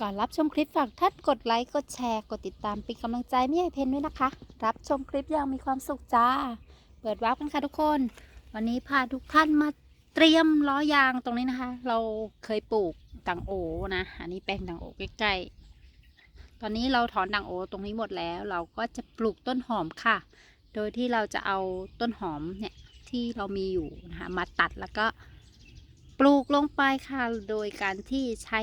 ก่อนรับชมคลิปฝากท่านกดไลค์ กดแชร์ กดติดตามเป็นกำลังใจไม่ให้เพนด้วยนะคะ รับชมคลิปอย่างมีความสุขจ้า เปิดวาร์ปกันค่ะทุกคน วันนี้พาทุกท่านมาเตรียมล้อยางตรงนี้นะคะ เราเคยปลูกดังโอนะ อันนี้แปลงดังโอใกล้ๆ ตอนนี้เราถอนดังโอตรงนี้หมดแล้ว เราก็จะปลูกต้นหอมค่ะ โดยที่เราจะเอาต้นหอมเนี่ยที่เรามีอยู่นะคะมาตัดแล้วก็ปลูกลงไปค่ะ โดยการที่ใช้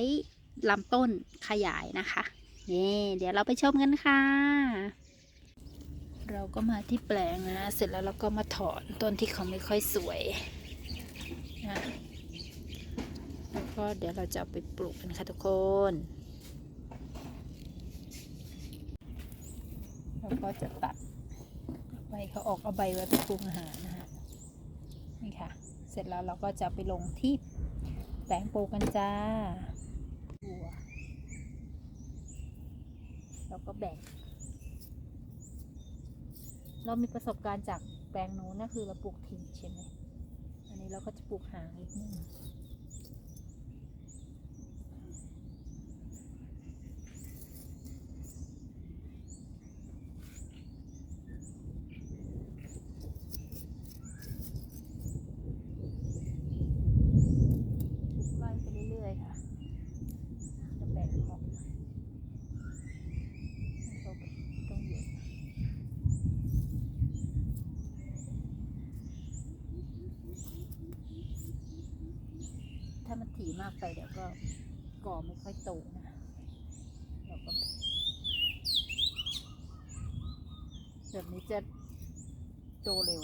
ลำต้นขยายนะคะนี่เดี๋ยวเราไปชมกันค่ะ เราก็มาที่แปลงนะ เสร็จแล้วเราก็มาถอนต้นที่เขาไม่ค่อยสวยนะแล้วก็เดี๋ยวเราจะาไปปลูกกันค่ะทุกคนแล้วก็จะตัดใบเขาออกเอาใบไว้ไปปรุงอาหารนะคะนี่ค่ะ เสร็จแล้วเราก็จะไปลงที่แปลงปลูกกันจ้า บัว เราก็แบ่ง เรามีประสบการณ์จากแปลงนู้นนะคือเราปลูกทิ้งใช่ไหมอันนี้เราก็จะปลูกหางนิดนึงปลูกไล่ไปเรื่อยๆค่ะ จะแบ่งออกให้เขาต้องเยอะ ถ้ามันถี่มากไปเดี๋ยวก็ก่อไม่ค่อยโตนะเราก็แบบนี้จะโตเร็ว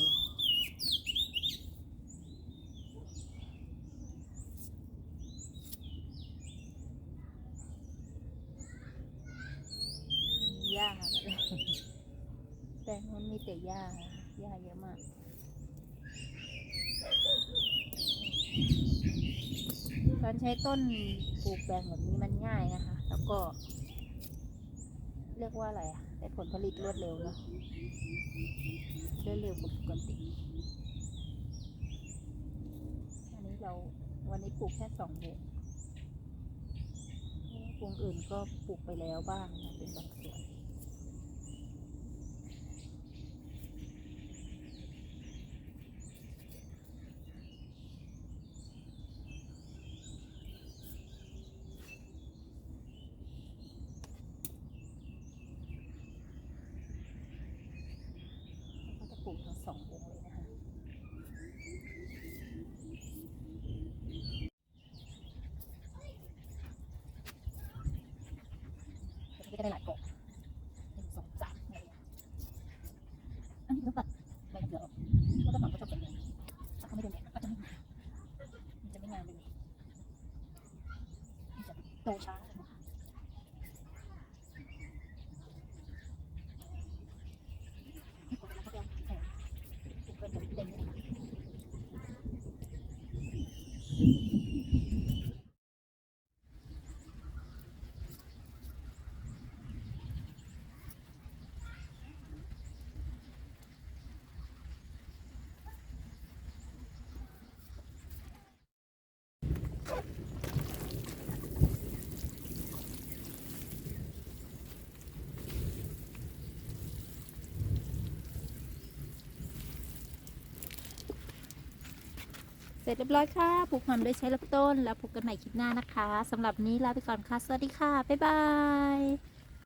มีหญ้าเลยแต่มันมีแต่หญ้าหญ้าเยอะมาก การใช้ต้นปลูกแปลงแบบนี้มันง่ายนะคะ แล้วก็ เรียกว่าอะไรอะได้ผลผลิตรวดเร็วเนาะรวดเร็วกว่าปกติอันนี้เราวันนี้ปลูกแค่สองเดือนปลูกอื่นก็ปลูกไปแล้วบ้างนะเป็นบางส่วน ก็จะปลูกทั้งสองวงเลยนะคะ ก็จะ ได้หลายกล่องหนึ่งสองสามอะไรอย่างเงี้ยอันนี้ต้องตัดใบเดียวก็ต้องตัดก็ชอบเป็นอย่างนี้ถ้าเขาไม่โดนแดดก็จะไม่งามมันจะไม่งามเลยมันจะโตช้าเลยนะคะนี่ผมก็จะแอบปลูกเป็นแบบเต็มเลยนะคะ เสร็จเรียบร้อยค่ะปลูกหอมโดยใช้ลำต้น แล้วพบกันใหม่คลิปหน้านะคะสำหรับนี้ลาไปก่อนค่ะ สวัสดีค่ะ บ๊ายบาย